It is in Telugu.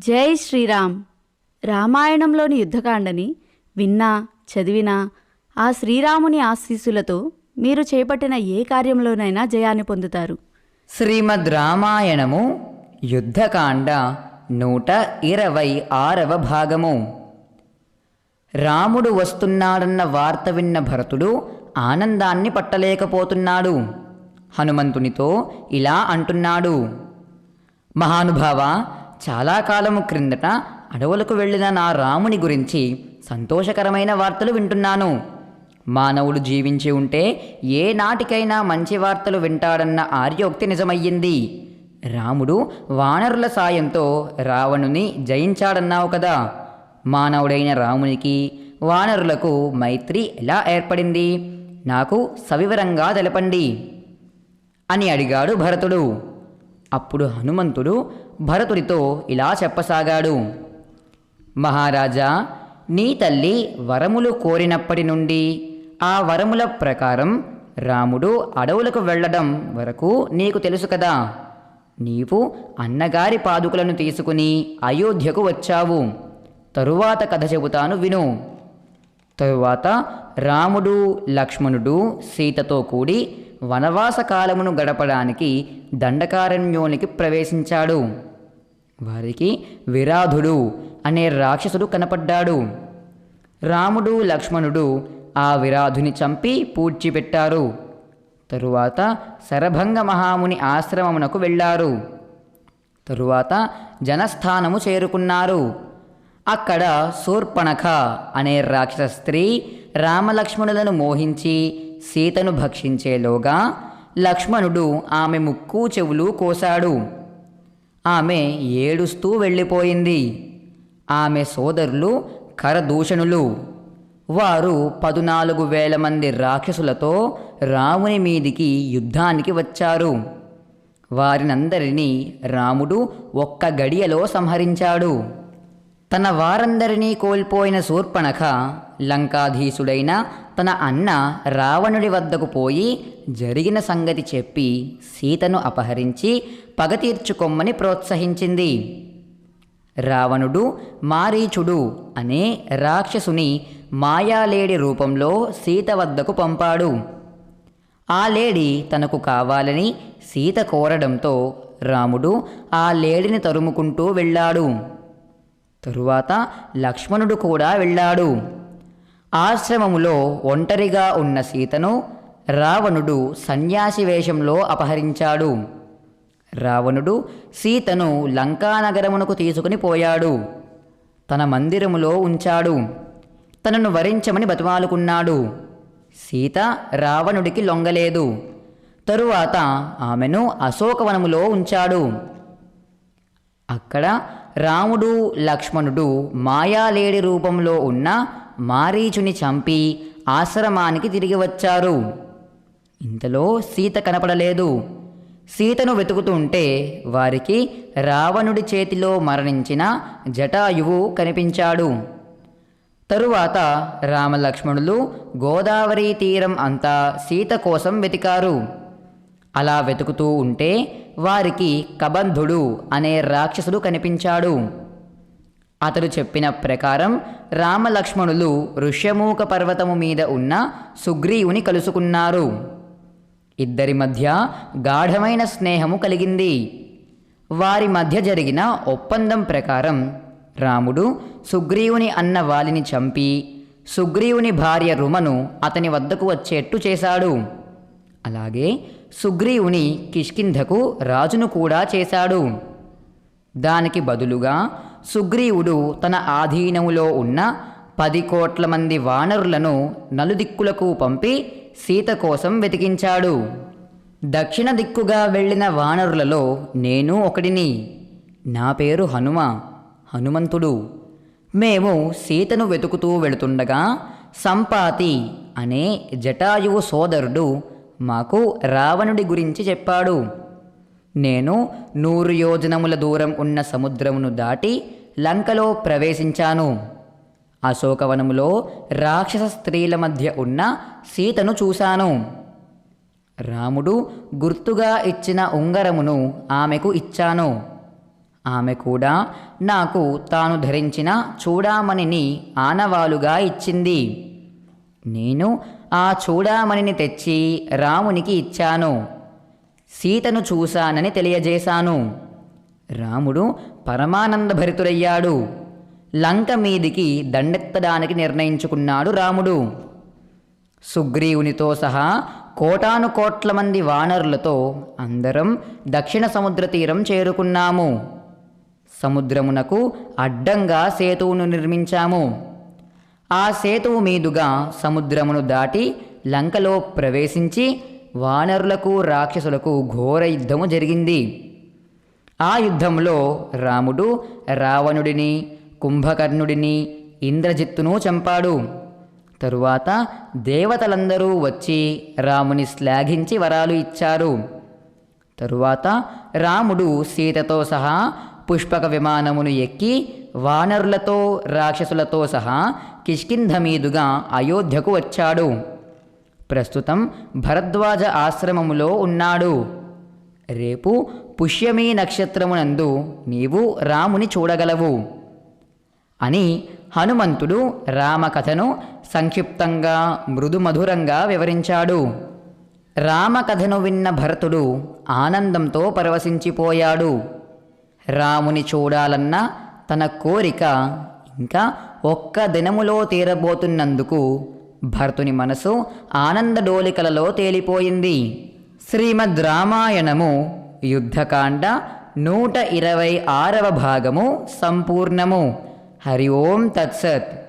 జై శ్రీరామ్. రామాయణంలోని యుద్ధకాండని విన్నా చదివినా ఆ శ్రీరాముని ఆశీస్సులతో మీరు చేపట్టిన ఏ కార్యంలోనైనా జయాన్ని పొందుతారు. శ్రీమద్ రామాయణము యుద్ధకాండ నూట ఇరవై ఆరవ భాగము. రాముడు వస్తున్నాడన్న వార్త విన్న భరతుడు ఆనందాన్ని పట్టలేకపోతున్నాడు. హనుమంతునితో ఇలా అంటున్నాడు. మహానుభావ చాలా కాలము క్రిందట అడవులకు వెళ్ళిన నా రాముని గురించి సంతోషకరమైన వార్తలు వింటున్నాను. మానవుడు జీవించి ఉంటే ఏ నాటికైనా మంచి వార్తలు వింటాడన్న ఆర్యోక్తి నిజమయ్యింది. రాముడు వానరుల సాయంతో రావణుని జయించాడన్నావు కదా. మానవుడైన రామునికి వానరులకు మైత్రి ఎలా ఏర్పడింది? నాకు సవివరంగా తెలపండి. అని అడిగాడు భరతుడు. అప్పుడు హనుమంతుడు భరతుడితో ఇలా చెప్పసాగాడు. మహారాజా నీ తల్లి వరములు కోరినప్పటి నుండి ఆ వరముల ప్రకారం రాముడు అడవులకు వెళ్ళడం వరకు నీకు తెలుసు కదా. నీవు అన్నగారి పాదుకలను తీసుకుని అయోధ్యకు వచ్చావు. తరువాత కథ చెబుతాను విను. తరువాత రాముడు లక్ష్మణుడు సీతతో కూడి వనవాస కాలమును గడపడానికి దండకారణ్యోనికి ప్రవేశించాడు. వారికి విరాధుడు అనే రాక్షసుడు కనపడ్డాడు. రాముడు లక్ష్మణుడు ఆ విరాధుని చంపి పూడ్చిపెట్టారు. తరువాత శరభంగ మహాముని ఆశ్రమమునకు వెళ్ళారు. తరువాత జనస్థానము చేరుకున్నారు. అక్కడ శూర్పణఖ అనే రాక్షస స్త్రీ రామలక్ష్మణులను మోహించి సీతను భక్షించేలోగా లక్ష్మణుడు ఆమె ముక్కు చెవులు కోశాడు. ఆమె ఏడుస్తూ వెళ్ళిపోయింది. ఆమె సోదరులు కరదూషణులు. వారు పదునాలుగు వేల మంది రాక్షసులతో రాముని మీదికి యుద్ధానికి వచ్చారు. వారినందరినీ రాముడు ఒక్క గడియలో సంహరించాడు. తన వారందరినీ కోల్పోయిన శూర్పణఖ లంకాధీశుడైన తన అన్న రావణుడి వద్దకు పోయి జరిగిన సంగతి చెప్పి సీతను అపహరించి పగ తీర్చుకొమ్మని ప్రోత్సహించింది. రావణుడు మారీచుడు అనే రాక్షసుని మాయాలేడి రూపంలో సీత వద్దకు పంపాడు. ఆ లేడి తనకు కావాలని సీత కోరడంతో రాముడు ఆ లేడిని తరుముకుంటూ వెళ్ళాడు. తరువాత లక్ష్మణుడు కూడా వెళ్ళాడు. ఆశ్రమములో ఒంటరిగా ఉన్న సీతను రావణుడు సన్యాసి వేషంలో అపహరించాడు. రావణుడు సీతను లంకానగరమునకు తీసుకుని పోయాడు. తన మందిరములో ఉంచాడు. తనను వరించమని బతిమాలుకున్నాడు. సీత రావణుడికి లొంగలేదు. తరువాత ఆమెను అశోకవనములో ఉంచాడు. అక్కడ రాముడు లక్ష్మణుడు మాయాలేడి రూపంలో ఉన్న మారీచుని చంపి ఆశ్రమానికి తిరిగి వచ్చారు. ఇంతలో సీత కనపడలేదు. సీతను వెతుకుతుంటే వారికి రావణుడి చేతిలో మరణించిన జటాయువు కనిపించాడు. తరువాత రామలక్ష్మణులు గోదావరి తీరం అంతా సీత కోసం వెతికారు. అలా వెతుకుతూ ఉంటే వారికి కబంధుడు అనే రాక్షసుడు కనిపించాడు. అతడు చెప్పిన ప్రకారం రామలక్ష్మణులు ఋష్యమూక పర్వతము మీద ఉన్న సుగ్రీవుని కలుసుకున్నారు. ఇద్దరి మధ్య గాఢమైన స్నేహము కలిగింది. వారి మధ్య జరిగిన ఒప్పందం ప్రకారం రాముడు సుగ్రీవుని అన్న వాలిని చంపి సుగ్రీవుని భార్య రుమను అతని వద్దకు వచ్చేట్టు చేశాడు. అలాగే సుగ్రీవుని కిష్కింధకు రాజును కూడా చేశాడు. దానికి బదులుగా సుగ్రీవుడు తన ఆధీనములో ఉన్న పది కోట్ల మంది వానరులను నలుదిక్కులకు పంపి సీత కోసం వెతికించాడు. దక్షిణ దిక్కుగా వెళ్ళిన వానరులలో నేను ఒకడిని. నా పేరు హనుమ హనుమంతుడు. మేము సీతను వెతుకుతూ వెళుతుండగా సంపాతి అనే జటాయువు సోదరుడు మాకు రావణుడి గురించి చెప్పాడు. నేను నూరు యోజనముల దూరం ఉన్న సముద్రమును దాటి లంకలో ప్రవేశించాను. అశోకవనములో రాక్షస స్త్రీల మధ్య ఉన్న సీతను చూశాను. రాముడు గుర్తుగా ఇచ్చిన ఉంగరమును ఆమెకు ఇచ్చాను. ఆమె కూడా నాకు తాను ధరించిన చూడామణిని ఆనవాలుగా ఇచ్చింది. నేను ఆ చూడామణిని తెచ్చి రామునికి ఇచ్చాను. సీతను చూశానని తెలియజేశాను. రాముడు పరమానందభరితుడయ్యాడు. లంక మీదికి దండెత్తడానికి నిర్ణయించుకున్నాడు రాముడు. సుగ్రీవునితో సహా కోటాను కోట్ల మంది వానరులతో అందరం దక్షిణ సముద్ర తీరం చేరుకున్నాము. సముద్రమునకు అడ్డంగా సేతువును నిర్మించాము. ఆ సేతువు మీదుగా సముద్రమును దాటి లంకలో ప్రవేశించి వానరులకు రాక్షసులకు ఘోర యుద్ధము జరిగింది. ఆ యుద్ధంలో రాముడు రావణుడిని కుంభకర్ణుడిని ఇంద్రజిత్తును చంపాడు. తరువాత దేవతలందరూ వచ్చి రాముని శ్లాఘించి వరాలు ఇచ్చారు. తరువాత రాముడు సీతతో సహా పుష్పక విమానమును ఎక్కి వానరులతో రాక్షసులతో సహా కిష్కింధ మీదుగా అయోధ్యకు వచ్చాడు. ప్రస్తుతం భరద్వాజ ఆశ్రమములో ఉన్నాడు. రేపు పుష్యమీ నక్షత్రమునందు నీవు రాముని చూడగలవు అని హనుమంతుడు రామకథను సంక్షిప్తంగా మృదుమధురంగా వివరించాడు. రామకథను విన్న భరతుడు ఆనందంతో పరవశించిపోయాడు. రాముని చూడాలన్న తన కోరిక ఇంకా ఒక్క దినములో తీరబోతున్నందుకు భర్తుని మనసు ఆనందడోలికలలో తేలిపోయింది. శ్రీమద్ రామాయణము యుద్ధకాండ నూట ఇరవై ఆరవ భాగము సంపూర్ణము. హరి ఓం తత్సత్.